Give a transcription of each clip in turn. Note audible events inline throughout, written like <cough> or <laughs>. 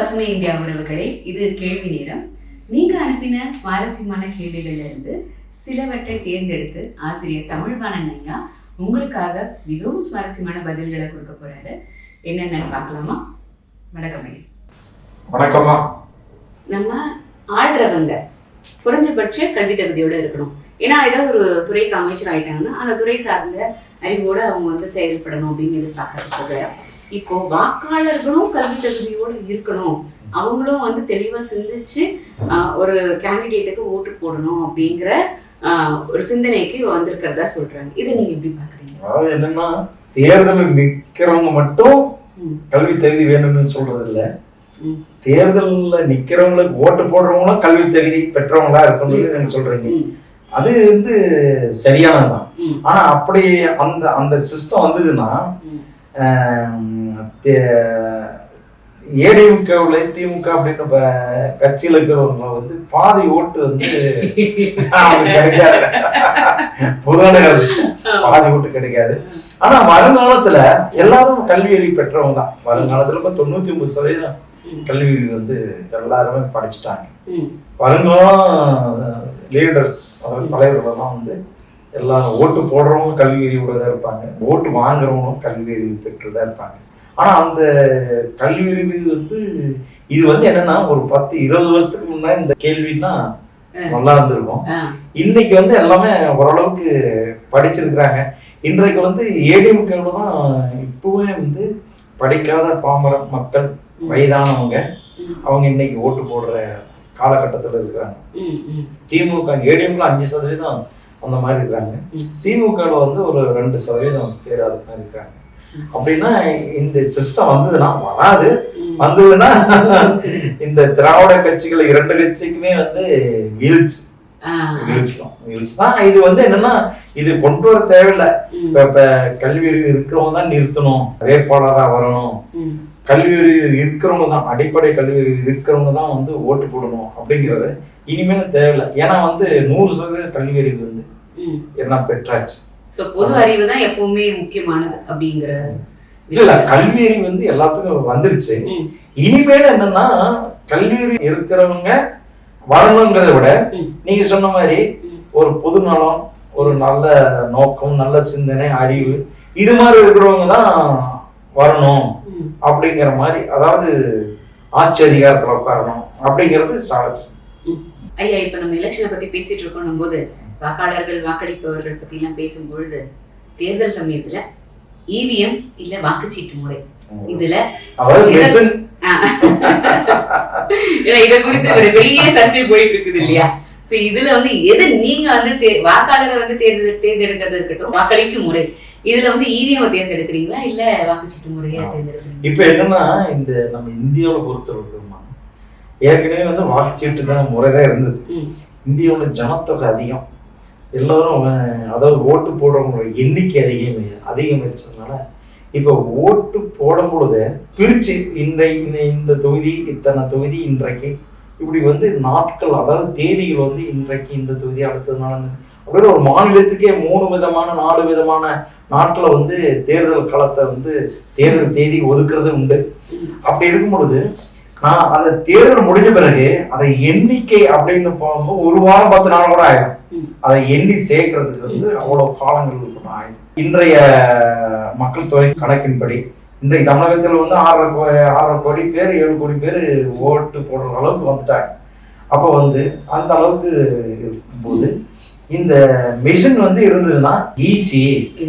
பசுமை இந்தியா உறவுகளே இது கேள்வி நேரம். நீங்க அனுப்பின சுவாரஸ்யமான கேள்விகள்ல இருந்து சிலவற்றை தேர்ந்தெடுத்து ஆசிரியர் தமிழ்வாணன் ஐயா உங்களுக்காக மிகவும் சுவாரஸ்யமான பதில்களை கொடுக்க போறாரு. என்னென்னு பார்க்கலாமா? வணக்கம் ஐயா. வணக்கம்மா. நம்ம ஆடுறவங்க குறைஞ்சபட்ச கல்வி தகுதியோட இருக்கணும். ஏன்னா ஏதாவது ஒரு துறைக்கு அமைச்சர் ஆயிட்டாங்கன்னா அந்த துறை சார்ந்த அறிவோட அவங்க வந்து செயல்படணும் அப்படின்னு எதிர்பார்க்கறது போக இப்போ வாக்காளர்களும் கல்வி தகுதியோட இருக்கணும். அவங்களும் வந்து தெளிவா சிந்திச்சு ஒரு கேண்டிடேட்டுக்கு ஓட்டு போடணும் அப்படிங்கிற ஒரு சிந்தனைக்கு வந்திருக்கிறதா சொல்றாங்க. இதை நீங்க எப்படி பாக்குறீங்க அதாவது என்னன்னா தேர்தலில் நிக்கிறவங்க மட்டும். கல்வி தகுதி வேணும்னு சொல்றது இல்ல. தேர்தல்ல நிக்கிறவங்களுக்கு ஓட்டு போடுறவங்களும் கல்வி தகுதி பெற்றவங்களா இருக்கணும்னு நீங்க சொல்றீங்க. அது வந்து சரியானதுதான். ம், ஆனா அப்படி அந்த அந்த சிஸ்டம் வந்ததுன்னா. ஏடிஎம்கவுல திமுக அப்படின்ற ப- கட்சியில இருக்கிறவங்க வந்து பாதி ஓட்டு வந்து <laughs> கிடைக்காது. பொதுவான பாதி ஓட்டு கிடைக்காது. ஆனா வருங்காலத்துல எல்லாரும் கல்வி அறிவு பெற்றவங்க தான். வருங்காலத்துல இப்ப தொண்ணூத்தி ஒன்பது சதவீதம். கல்வி அறிவு வந்து எல்லாருமே படிச்சுட்டாங்க. வருங்காலம் லீடர்ஸ் அதாவது தலைவர்களெல்லாம் வந்து எல்லாரும் ஓட்டு போடுறவங்க கல்வி அறிவோட தான் இருப்பாங்க. ஓட்டு வாங்குறவங்களும் கல்வி அறிவு பெற்றுதான் இருப்பாங்க. ஆனா அந்த கல்வி அறிவு வந்து இது வந்து என்னன்னா ஒரு பத்து இருபது வருஷத்துக்கு முன்னாடி இந்த கேள்வின்னா நல்லா இருந்திருக்கும். இன்னைக்கு வந்து எல்லாமே ஓரளவுக்கு படிச்சிருக்கிறாங்க. இன்றைக்கு வந்து ஏடிஎம்கேல தான் இப்பவே வந்து படிக்காத பாமர மக்கள் வயதானவங்க. அவங்க இன்னைக்கு ஓட்டு போடுற காலகட்டத்தில் இருக்கிறாங்க. திமுக ஏடிஎம்ல அஞ்சு சதவீதம் அந்த மாதிரி இருக்காங்க ம். திமுகல வந்து ஒரு ரெண்டு சதவீதம் பேர் அது மாதிரி இருக்காங்க. அப்படின்னா இந்த சிஸ்டம் வந்ததுன்னா வராது. வந்ததுன்னா இந்த திராவிட கட்சிகள் இரண்டு கட்சிக்குமே வந்து வீழ்ச்சி. இது வந்து என்னன்னா இது கொண்டு வர தேவையில்லை. இப்ப கல்வி இருக்கிறவங்க தான் நிறுத்தணும். வேட்பாளரா வரணும். கல்வி அறிவு இருக்கிறவங்க தான் அடிப்படை கல்வி அறிவு இருக்கிறவங்க தான் வந்து ஓட்டு போடணும் அப்படிங்கிறது இனிமேல் தேவையில்லை ஏன்னா வந்து நூறு சதவீத கல்வி அறிவு வந்து. என்ன பெற்றாச்சு So, பொது அறிவு தான் எப்பவுமே முக்கியமானது அப்படிங்கிற இல்ல. கல்வி அறிவு வந்து எல்லாத்துக்கும் வந்துருச்சு இனிமேல் என்னன்னா கல்வி அறிவு இருக்கிறவங்க வரணுங்கிறத விட. நீங்க சொன்ன மாதிரி. ஒரு பொது நலம் ஒரு நல்ல நோக்கம் நல்ல சிந்தனை அறிவு இது மாதிரி இருக்கிறவங்க தான் வரணும். அப்படிங்கிற மாதிரி அதாவது ஆட்சி அதிகாரத்துல உட்காரணும் அப்படிங்கிறது சாட்சி ஐயா இப்ப நம்ம எலெக்ஷனை பத்தி பேசிட்டு இருக்கோம் போது வாக்காளர்கள் வாக்களிப்பவர்கள் பத்தி எல்லாம் பேசும் பொழுது தேர்தல் சமயத்துல இவிஎம் இல்ல வாக்குச்சீட்டு முறை. இதுல இத குறித்து ஒரு பெரிய சர்ச்சை போயிட்டு இருக்குது இல்லையா? சோ இதுல வந்து எது நீங்க வந்து வாக்காளரை வந்து தேர்ந்து தேர்ந்தெடுக்கிறது இருக்கட்டும் வாக்களிக்கும் முறை. இதுல வந்து இவிஎம் தேர்ந்தெடுக்கிறீங்களா இல்ல வாக்குச்சீட்டு முறையா தேர்ந்தெடுக்கிறீங்களா? இப்ப என்னன்னா இந்த நம்ம இந்தியாவுல பொறுத்தவரைக்குமா ஏற்கனவே வந்து வாக்குச்சீட்டு தான் முறைதான் இருந்தது. ம், இந்தியாவுல ஜனத்தொகை அதிகம். எல்லாரும் அதாவது ஓட்டு போடுறவங்களோட எண்ணிக்கை அதிகம் அதிகமாச்சதுனால இப்ப ஓட்டு போடும் பொழுது பிரிச்சு இந்த இந்த- தொகுதி இத்தனை தொகுதி இன்றைக்கு இப்படி வந்து நாட்கள் அதாவது தேதிகள் வந்து இன்றைக்கு இந்த தொகுதி அடுத்தது நாள் அப்படின்னு ஒரு மாநிலத்துக்கே மூணு விதமான நாலு விதமான நாட்டில் வந்து தேர்தல் களத்தை வந்து தேர்தல் தேதி ஒதுக்குறது உண்டு. அப்படி இருக்கும் பொழுது நான் அந்த தேர்தல் முடிஞ்ச பிறகு அதை எண்ணிக்கை அப்படின்னு போகும்போது ஒரு வாரம் பத்து நாள் கூட ஆயிடும் அதை எண்ணி சேர்க்கறதுக்கு வந்து அவ்வளவு காலங்கள் கூட ஆயிடும் இன்றைய மக்கள் தொகை கணக்கின்படி இன்றைக்கு தமிழகத்தில் வந்து ஆறரை கோ ஆறரை கோடி பேர் ஏழு கோடி பேர் ஓட்டு போடுற அளவுக்கு வந்துட்டாங்க. அப்போ வந்து அந்த அளவுக்கு இருக்கும்போது இந்த மிஷின் வந்து இருந்ததுன்னா ஈஸி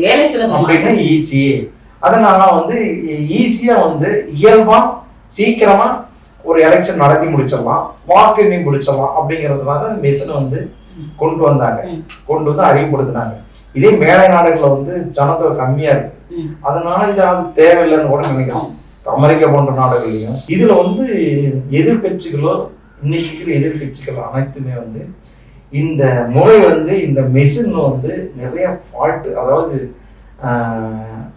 வேலை சுலபமா. அப்படின்னா ஈஸி அதனால வந்து ஈஸியா வந்து இயல்பா சீக்கிரமா ஒரு எலெக்ஷன் நடத்தி முடிச்சிடலாம் வாக்கு எண்ணி முடிச்சிடலாம் அப்படிங்கிறதுனால மிஷினை வந்து கொண்டு வந்தாங்க. கொண்டு வந்து அறிமுகப்படுத்தினாங்க. இதே மேலை நாடுகள்ல வந்து ஜனத்தொகை கம்மியா இருக்கு. அதனால இது அது தேவையில்லைன்னு கூட நினைக்கிறோம். அமெரிக்கா போன்ற நாடுகள்லையும். இதுல வந்து எதிர்க்கட்சிகளோ இன்னைக்கு இருக்கிற எதிர்க்கட்சிகள் அனைத்துமே வந்து இந்த முறை வந்து இந்த மெஷின் வந்து நிறைய ஃபால்ட் அதாவது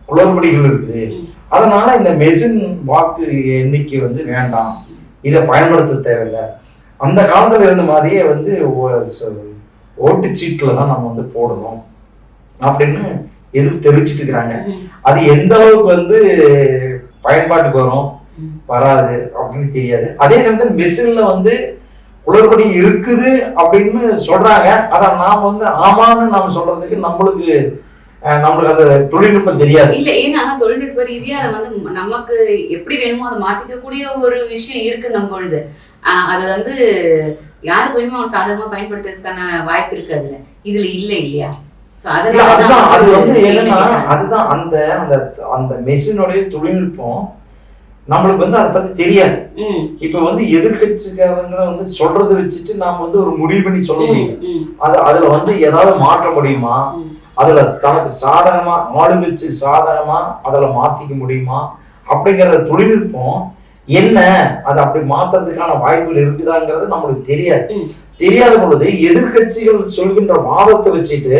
குளறுபடிகள் இருக்குது. அதனால இந்த மெஷின் வாக்கு எண்ணிக்கை வந்து வேண்டாம். இதை பயன்படுத்த தேவையில்லை. அந்த காலத்துல இருந்த மாதிரியே வந்து ஓ- ச- தான் நம்ம வந்து போடணும். அப்படின்னு எதுவும் தெரிவிச்சிட்டு இருக்கிறாங்க அது எந்த அளவுக்கு வந்து பயன்பாட்டுக்கு வரும்? வராது. அப்படின்னு தெரியாது. அதே சமயத்தில் மெஷினில் வந்து குளறுபடி இருக்குது அப்படின்னு சொல்றாங்க. அத நாம வந்து ஆமான்னு நாம சொல்றதுக்கு நம்மளுக்கு நம்மளுக்கு அந்த தொழில்நுட்பம் தெரியாது. இல்ல ஏன்னா தொழில்நுட்ப ரீதியா அதை வந்து நமக்கு எப்படி வேணுமோ அதை மாத்திக்கக்கூடிய ஒரு விஷயம் இருக்கு நம்ம பொழுது. அது வந்து யாருக்கு வேணுமோ அவன் சாதகமா பயன்படுத்துறதுக்கான வாய்ப்பு இருக்கு அதுல? இதுல இல்ல இல்லையா? அதுதான் அது வந்து என்னன்னா. அதுதான் அந்த அந்த அந்த மெஷினுடைய தொழில்நுட்பம் நம்மளுக்கு வந்து அதை பத்தி தெரியாது. இப்ப வந்து எதிர்கட்சிக்காரங்க வந்து சொல்றதை வச்சுட்டு நாம வந்து ஒரு முடிவு பண்ணி சொல்ல முடியும் அது அதுல வந்து ஏதாவது மாற்ற முடியுமா. அதுல தனக்கு சாதகமா ஆளுங்கட்சி சாதகமா அதுல மாத்திக்க முடியுமா? அப்படிங்கிற தொழில்நுட்பம் என்ன? அது அப்படி மாத்துறதுக்கான வாய்ப்புகள் இருக்குதாங்கிறது நம்மளுக்கு தெரியாது. தெரியாத பொழுது எதிர்க்கட்சிகள் சொல்கின்ற வாதத்தை வச்சுட்டு.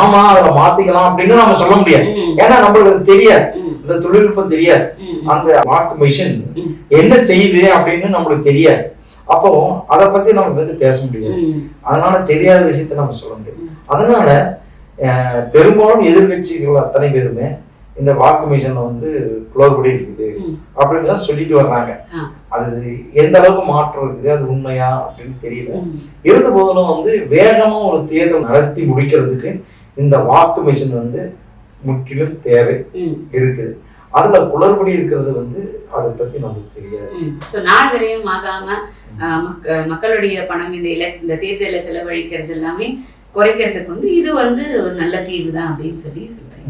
ஆமா அதுல மாத்திக்கலாம் அப்படின்னு நாம சொல்ல முடியாது. ஏன்னா நம்மளுக்கு தெரியாது. இந்த தொழில்நுட்பம் தெரியாது அந்த வாக்கு மிஷின். என்ன செய்யுது அப்படின்னு நம்மளுக்கு தெரியாது அப்போ அதை பத்தி நம்ம வந்து பேச முடியாது அதனால தெரியாத விஷயத்த நம்ம சொல்ல முடியாது. அதனால பெரும்பாலும் எதிர்கட்சிகள் அத்தனை பேருமே இந்த வாக்கு மிஷின்ல வந்து குளறுபடி இருக்குது. அப்படின்னு தான் சொல்லிட்டு வர்றாங்க. அது எந்த அளவுக்கு மாற்றம் இருக்குது அது உண்மையா அப்படின்னு தெரியல. இருந்த போதிலும் வந்து வேகமா ஒரு தேர்தல் நடத்தி முடிக்கிறதுக்கு இந்த வாக்கு மிஷின் வந்து முற்றிலும் தேவை இருக்குது அதுல குளறுபடி இருக்கிறது வந்து அதை பத்தி நமக்கு தெரியாது. So, நாள் விரையும் ஆகாம மக்களுடைய பணம் இந்த இல இந்த தேர்தலில் செலவழிக்கிறது எல்லாமே குறைக்கிறதுக்கு வந்து இது வந்து ஒரு நல்ல தீர்வு தான் அப்படின்னு சொல்லி சொல்றேன்.